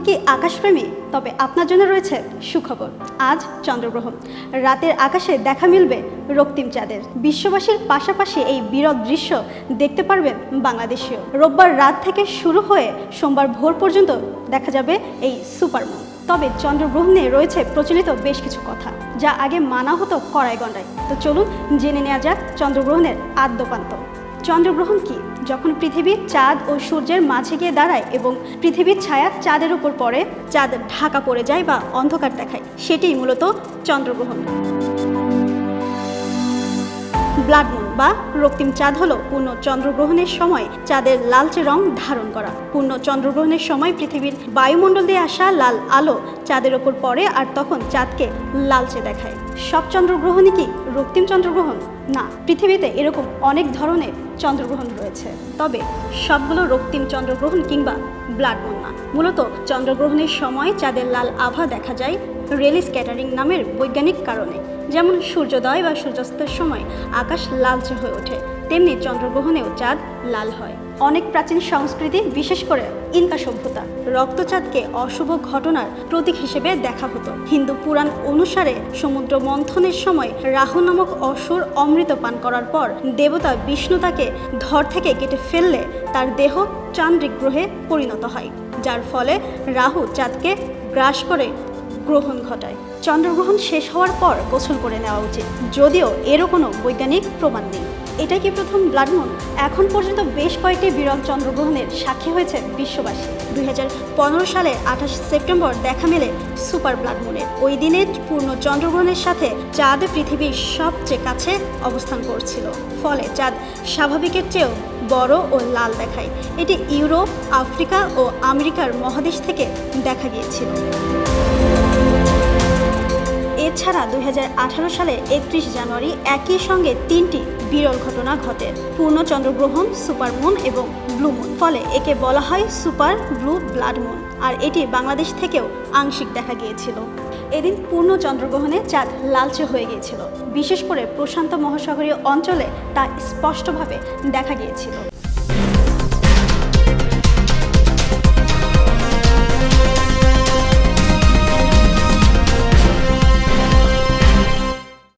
আপনি কি আকাশপ্রেমী, তবে আপনার জন্য রয়েছে সুখবর। আজ চন্দ্রগ্রহণ রাতের আকাশে দেখা মিলবে রক্তিম চাঁদের। বিশ্ববাসীর পাশাপাশি এই বিরল দৃশ্য দেখতে পারবেন বাংলাদেশীয়। রোববার রাত থেকে শুরু হয়ে সোমবার ভোর পর্যন্ত দেখা যাবে এই সুপারমুন তবে চন্দ্রগ্রহণ রয়েছে প্রচলিত বেশ কিছু কথা, যা আগে মানা হতো কড়াই কড়াইগন্ডায় তো চলুন জেনে নেওয়া যাক চন্দ্রগ্রহণের আদ্যপান্ত। চন্দ্রগ্রহণ কি? যখন পৃথিবী চাঁদ ও সূর্যের মাঝে গিয়ে দাঁড়ায় এবং পৃথিবীর ছায়া চাঁদের উপর পড়ে, চাঁদ ঢাকা পড়ে যায় বা অন্ধকার দেখায়, সেটিই মূলত চন্দ্রগ্রহণ। ব্লাড মুন বা রক্তিম চাঁদ হলো পূর্ণ চন্দ্রগ্রহণের সময় চাঁদের লালচে রং ধারণ করা। পূর্ণ চন্দ্রগ্রহণের সময় পৃথিবীর বায়ুমণ্ডল দিয়ে আসা লাল আলো চাঁদের ওপর পড়ে আর তখন চাঁদকে লালচে দেখায়। সব চন্দ্রগ্রহণই কি রক্তিম চন্দ্রগ্রহণ? না, পৃথিবীতে এরকম অনেক ধরনের চন্দ্রগ্রহণ রয়েছে। তবে সবগুলো রক্তিম চন্দ্রগ্রহণ কিংবা ব্লাড মুন না। মূলত চন্দ্রগ্রহণের সময় চাঁদের লাল আভা দেখা যায় রেলি স্ক্যাটারিং নামের বৈজ্ঞানিক কারণে। যেমন সূর্যোদয় বা সূর্যাস্তের সময় আকাশ লালচে হয়ে ওঠে। তেমনি চন্দ্রগ্রহণেও চাঁদ লাল হয়। অনেক প্রাচীন সংস্কৃতি, বিশেষ করে ইনকা সভ্যতা, রক্তচাঁদকে অশুভ ঘটনার প্রতীক হিসেবে দেখা হতো। হিন্দু পুরাণ অনুসারে সমুদ্র মন্থনের সময় রাহু নামক অসুর অমৃত পান করার পর দেবতা বিষ্ণু তাকে ধর থেকে কেটে ফেললে তার দেহ চান্দ্রিক গ্রহে পরিণত হয়, যার ফলে রাহু চাঁদকে গ্রাস করে গ্রহণ ঘটায়। চন্দ্রগ্রহণ শেষ হওয়ার পর গোসল করে নেওয়া উচিত, যদিও এরও কোনো বৈজ্ঞানিক প্রমাণ নেই। এটাই কি প্রথম ব্লাড মুন? এখন পর্যন্ত বেশ কয়েকটি বিরল চন্দ্রগ্রহণের সাক্ষী হয়েছে বিশ্ববাসী। দুই সালের আঠাশ সেপ্টেম্বর দেখা মেলে সুপার ব্লাড মুনের। ওই দিনে পূর্ণ চন্দ্রগ্রহণের সাথে চাঁদ পৃথিবীর সবচেয়ে কাছে অবস্থান করছিল। ফলে চাঁদ স্বাভাবিকের চেয়েও বড় ও লাল দেখায়। এটি ইউরোপ, আফ্রিকা ও আমেরিকার মহাদেশ থেকে দেখা গিয়েছিল। এছাড়া দুই হাজার আঠারো সালে একত্রিশ জানুয়ারি একই সঙ্গে তিনটি বিরল ঘটনা ঘটে। পূর্ণ চন্দ্রগ্রহণ, সুপার মুন এবং ব্লু মুন। ফলে একে বলা হয় সুপার ব্লু ব্লাড মুন, আর এটি বাংলাদেশ থেকেও আংশিক দেখা গিয়েছিল। এদিন পূর্ণ চন্দ্রগ্রহণে চাঁদ লালচে হয়ে গিয়েছিল। বিশেষ করে প্রশান্ত মহাসাগরীয় অঞ্চলে তা স্পষ্টভাবে দেখা গিয়েছিল।